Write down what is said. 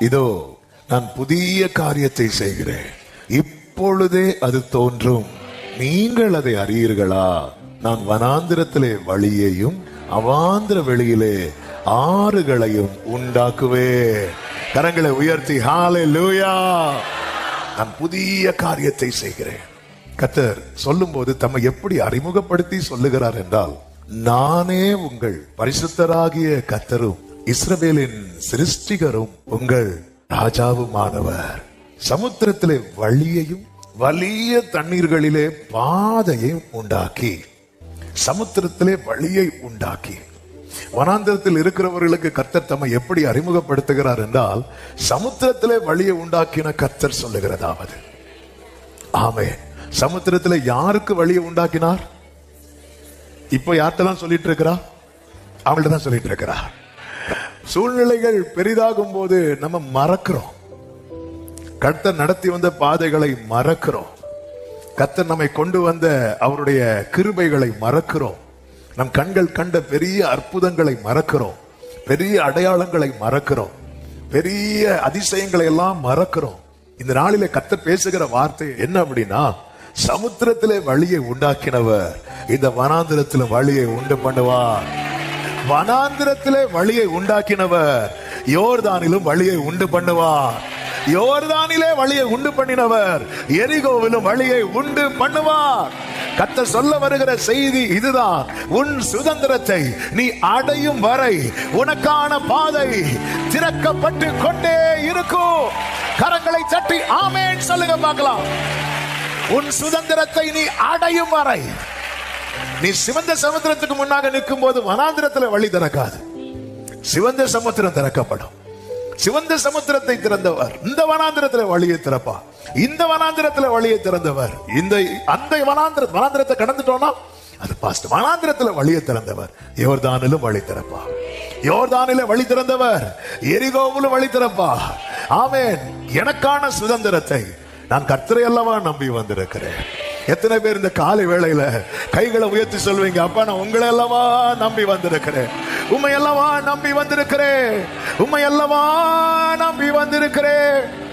இதோ நான் புதிய காரியத்தை செய்கிறேன். இப்பொழுதே அது தோன்றும். நீங்கள் அதை அறியீர்களா? நான் வனாந்திரத்திலே வழியையும் அவாந்திர வெளியிலே ஆறுகளையும் உண்டாக்குவே கரங்களை உயர்த்தி ஹாலே லூயா நான் புதிய காரியத்தை செய்கிறேன். கத்தர் சொல்லும் போது தம்மை எப்படி அறிமுகப்படுத்தி சொல்லுகிறார் என்றால் நானே உங்கள் பரிசுத்தராகிய கத்தரும் இஸ்ரவேலின் சிருஷ்டிகரும் உங்கள் ராஜாவுமானவர். சமுத்திரத்திலே வழியையும் வலிய தண்ணீர்களிலே பாதையையும் உண்டாக்கி சமுத்திரத்திலே வழியை உண்டாக்கி. வனாந்திரத்தில் இருக்கிறவர்களுக்கு கர்த்தர் தம்மை எப்படி அறிமுகப்படுத்துகிறார் என்றால் சமுத்திரத்திலே வழியை உண்டாக்கின கர்த்தர் சொல்லுகிறதாவது. ஆமே சமுத்திரத்தில் யாருக்கு வழியை உண்டாக்கினார்? இப்போ யார்கிட்ட சொல்லிட்டு இருக்கிறா அவங்கள்ட்ட தான் சொல்லிட்டு இருக்கிறா சூழ்நிலைகள் பெரிதாகும் போது நம்ம மறக்கிறோம். கர்த்தர் நடத்தி வந்த பாதைகளை மறக்கிறோம். கர்த்தர் நம்மை கொண்டு வந்த அவருடைய கிருபைகளை மறக்கிறோம். நம் கண்கள் கண்ட பெரிய அற்புதங்களை மறக்கிறோம். பெரிய அடையாளங்களை மறக்கிறோம். பெரிய அதிசயங்களை எல்லாம் மறக்கிறோம். இந்த நாளில கத்த பேசுகிற வார்த்தை என்ன அப்படின்னா சமுத்திரத்திலே வழியை உண்டாக்கினவர் இந்த வனாந்திரத்திலும் வழியை உண்டு பண்ணுவார். வனாந்திரத்திலே வழியை உண்டாக்கினவர். யோர்தானிலும் வழியை உண்டு பண்ணுவார். யோர்தானிலே வழியை உண்டு பண்ணினவர். எரிகோவிலும் வழியை உண்டு பண்ணுவார். கத்த சொல்ல வருகிற செய்தி இதுதான். உன் சுதந்திரத்தை நீ அடையும் வரை உனக்கான பாதை திறக்கப்பட்டு கொண்டே இருக்கும். கரங்களை சட்டி ஆமேன் சொல்லுங்க பார்க்கலாம். உன் சுதந்திரத்தை நீ அடையும் வரை நீ சிவந்த சமுத்திரத்துக்கு முன்னாக நிற்கும் போது வனாந்திரத்துல வழி திறக்காது. சிவந்த சமுத்திரம் திறக்கப்படும். சிவந்த சமுத்திரத்தை திறந்தவர் இந்த வனாந்திரத்துல வழியை திறப்பா. இந்த வனாந்திரத்துல வழியை திறந்தவர். இந்த அந்த வனாந்திர வனாந்திரத்தை கடந்துட்டோம்னா அது பாஸ்ட் வனாந்திரத்துல வழியை திறந்தவர். யோர்தானிலும் வழி திறப்பா. யோர்தானில வழி திறந்தவர். எரிகோவிலும் வழி திறப்பா. ஆமேன். எனக்கான சுதந்திரத்தை நான் கர்த்தரை அல்லவா நம்பி வந்திருக்கிறேன். எத்தனை பேர் இந்த காலை வேளையில கைகளை உயர்த்தி சொல்வீங்க? அப்பா நான் உங்களை அல்லவா நம்பி வந்திருக்கிறேன். உண்மை அல்லவா நம்பி வந்திருக்கிறேன். உண்மை அல்லவா நம்பி வந்திருக்கிறேன்.